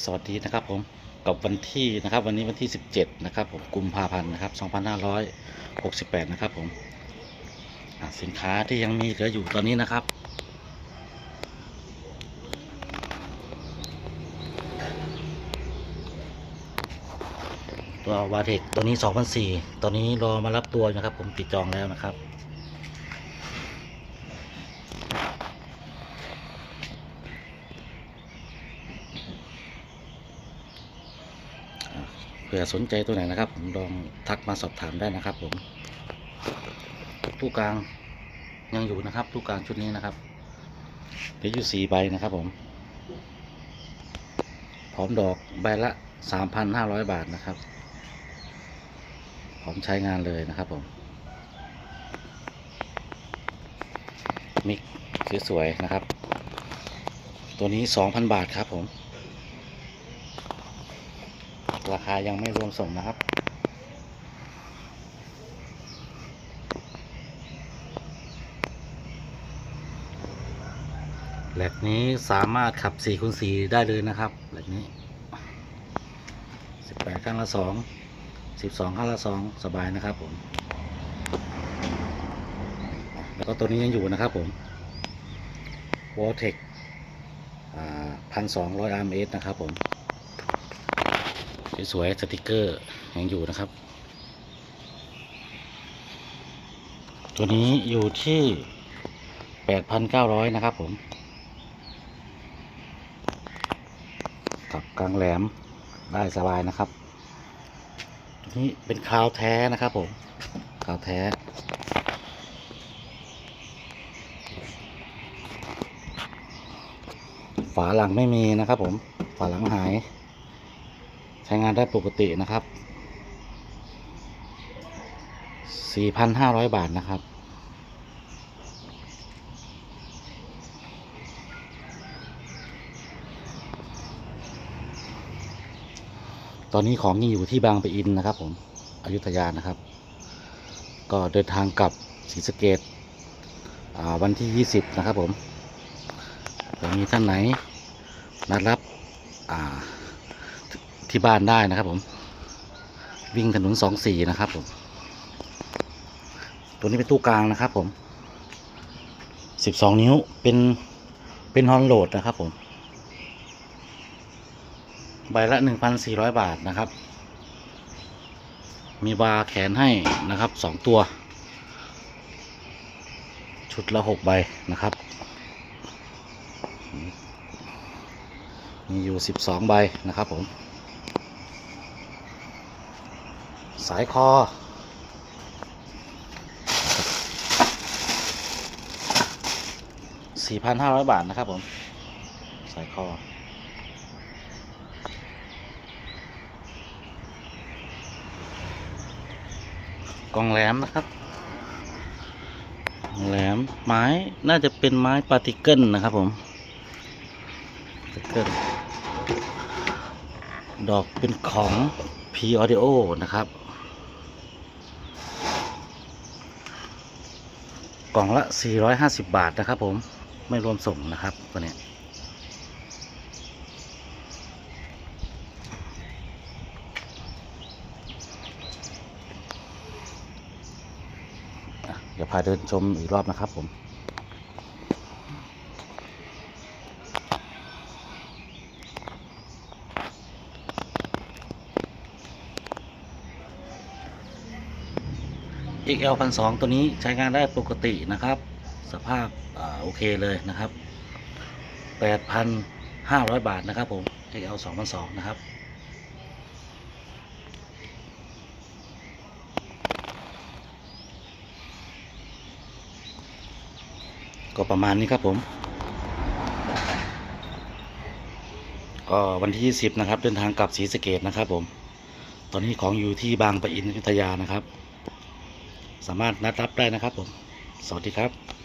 สวัสดีนะครับผมกับวันที่นะครับวันนี้วันที่ 17 นะครับผมกุมภาพันธ์นะครับ2568 นะครับผมสินค้าที่ยังมีเหลืออยู่ตอนนี้นะครับ ตัววาเทคตัวนี้ 2004ตัวนี้รอมารับตัวนะครับ ผมติดจองแล้วนะครับ ผื่อสนใจตัวไหนนะครับ ผมลองทักมาสอบถามได้นะครับ ผมตู้กลางยังอยู่นะครับตู้กลางชุดนี้นะครับเหลืออยู่สี่ใบนะครับผม พร้อมดอกใบละสามพันห้าร้อยบาทนะครับพร้อมใช้งานเลยนะครับผม มิกสวยๆนะครับ ตัวนี้สองพันบาทครับผม ราคายังไม่รวมส่งนะครับ แหลกนี้สามารถขับ4คูณ4ได้เลยนะครับ แหลกนี้ 18 ข้างละ 2 12 ข้างละ 2 สบายนะครับผม แล้วก็ตัวนี้ยังอยู่นะครับผม w o r t e c พันสองร้อยอาร์เมสนะครับผม สวยๆสติกเกอร์ยังอยู่นะครับ ตัวนี้อยู่ที่8,900นะครับผมกับกลางแหลมได้สบายนะครับตัวนี้เป็นคราวแท้นะครับผมคราวแท้ฝาหลังไม่มีนะครับผม ฝาหลังหาย ช้งานได้ปกตินะครับ 4,500 บาทนะครับ ตอนนี้ของยังอยู่ที่บางปะอินนะครับผม อยุธยานะครับ ก็เดินทางกลับศรีสะเกดวันที่ 20 นะครับผมถ้ามีท่านไหนนัดรับอ่า ที่บ้านได้นะครับผม วิ่งถนนสองสี่นะครับผม ตัวนี้เป็นตู้กลางนะครับผมสิบสองนิ้วเป็นเป็นฮอนโหลดนะครับผม ใบละหนึ่งพันสี่ร้อยบาทนะครับ มีบาร์แขนให้นะครับสองตัว ชุดละหกใบนะครับ มีอยู่สิบสองใบนะครับผม สายคอ 4,500 บาทนะครับผม สายคอ กองแหลมนะครับ แหลมไม้น่าจะเป็นไม้ปาร์ติเกิลนะครับผมปาร์ติเกิลดอกเป็นของ P Audio นะครับ กล่องละ 450 บาทนะครับ ผมไม่รวมส่งนะครับตัวเนี้ยเดี๋ยวพาเดินชมอีกรอบนะครับผม XL พันสองตัวนี้ใช้งานได้ปกตินะครับ สภาพอโอเคเลยนะครับ 8,500 บาทนะครับผม XL 2002นะครับ ก็ประมาณนี้ครับผม ก็วันที่ 20 นะครับ เดินทางกลับศรีสะเกดนะครับผม ตอนนี้ของอยู่ที่บางปะอินอยุธยานะครับ สามารถนัดรับได้นะครับผม สวัสดีครับ